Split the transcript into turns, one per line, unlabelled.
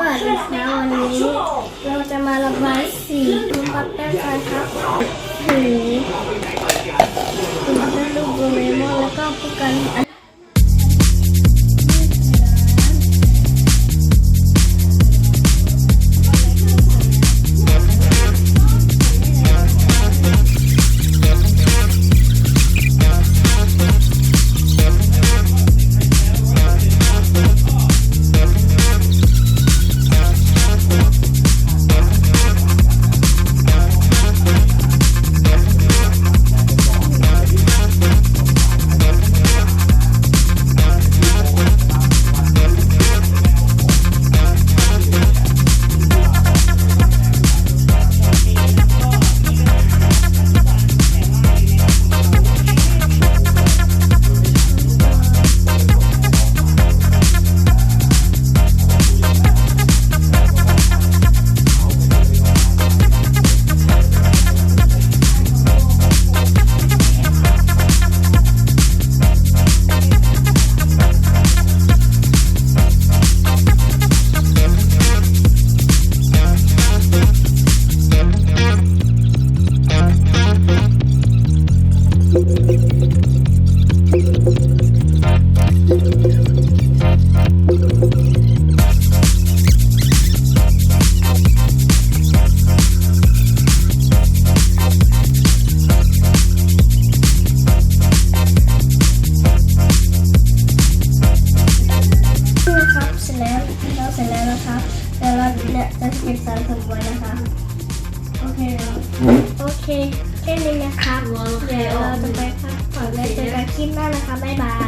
วัสดีค่ะวันนี้ เราจะมาระบายสีตุ้ปับเป้งกันครับถือตุ้ปับแป้งลูกโดเรมอนแล้วก็ผู้กัน สร็จแล้วนะครับเดี๋ยวเราเนี่ยจะเก็บสารผมไว้นะคะ โอเคแล้วโอเคแค่นี้นะครับ
เดี๋ยวเราจะไป
พักผ่อนแล้วเจอกันคลิปหน้านะคะบ๊ายบาย